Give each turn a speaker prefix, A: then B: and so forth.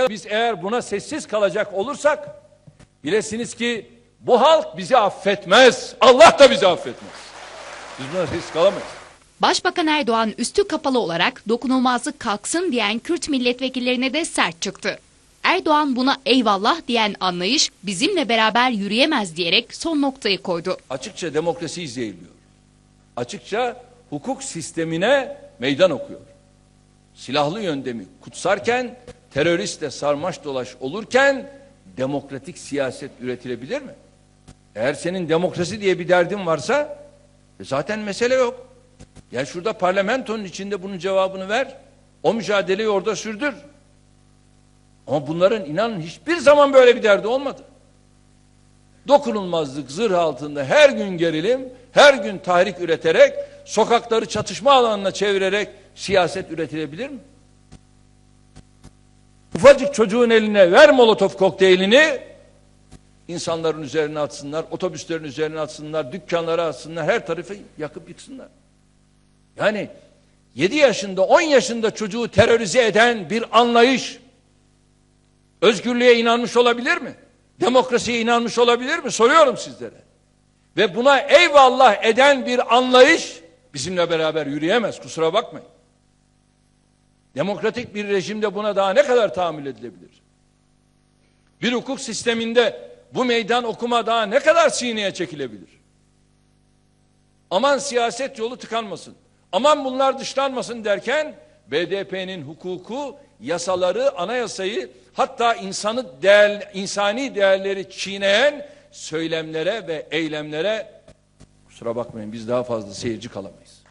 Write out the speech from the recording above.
A: kadar biz eğer buna sessiz kalacak olursak bilesiniz ki bu halk bizi affetmez. Allah da bizi affetmez. Biz buna sessiz kalamayız.
B: Başbakan Erdoğan üstü kapalı olarak dokunulmazlık kalksın diyen Kürt milletvekillerine de sert çıktı. Erdoğan buna eyvallah diyen anlayış bizimle beraber yürüyemez diyerek son noktayı koydu.
A: Açıkça demokrasi izleyiliyor. Açıkça hukuk sistemine meydan okuyor. Silahlı yöndemi kutsarken, teröristle sarmaş dolaş olurken demokratik siyaset üretilebilir mi? Eğer senin demokrasi diye bir derdin varsa e zaten mesele yok. Gel şurada parlamentonun içinde bunun cevabını ver. O mücadeleyi orada sürdür. Ama bunların inanın hiçbir zaman böyle bir derdi olmadı. Dokunulmazlık zırh altında her gün gerilim, her gün tahrik üreterek, sokakları çatışma alanına çevirerek siyaset üretilebilir mi? Ufacık çocuğun eline ver molotof kokteylini, insanların üzerine atsınlar, otobüslerin üzerine atsınlar, dükkanlara atsınlar, her tarafı yakıp yıksınlar. Yani 7 yaşında, 10 yaşında çocuğu terörize eden bir anlayış, özgürlüğe inanmış olabilir mi? Demokrasiye inanmış olabilir mi? Soruyorum sizlere. Ve buna eyvallah eden bir anlayış bizimle beraber yürüyemez. Kusura bakmayın. Demokratik bir rejimde buna daha ne kadar tahammül edilebilir? Bir hukuk sisteminde bu meydan okuma daha ne kadar sineye çekilebilir? Aman siyaset yolu tıkanmasın. Aman bunlar dışlanmasın derken BDP'nin hukuku, yasaları, anayasayı hatta insanı değer, insani değerleri çiğneyen söylemlere ve eylemlere kusura bakmayın biz daha fazla seyirci kalamayız.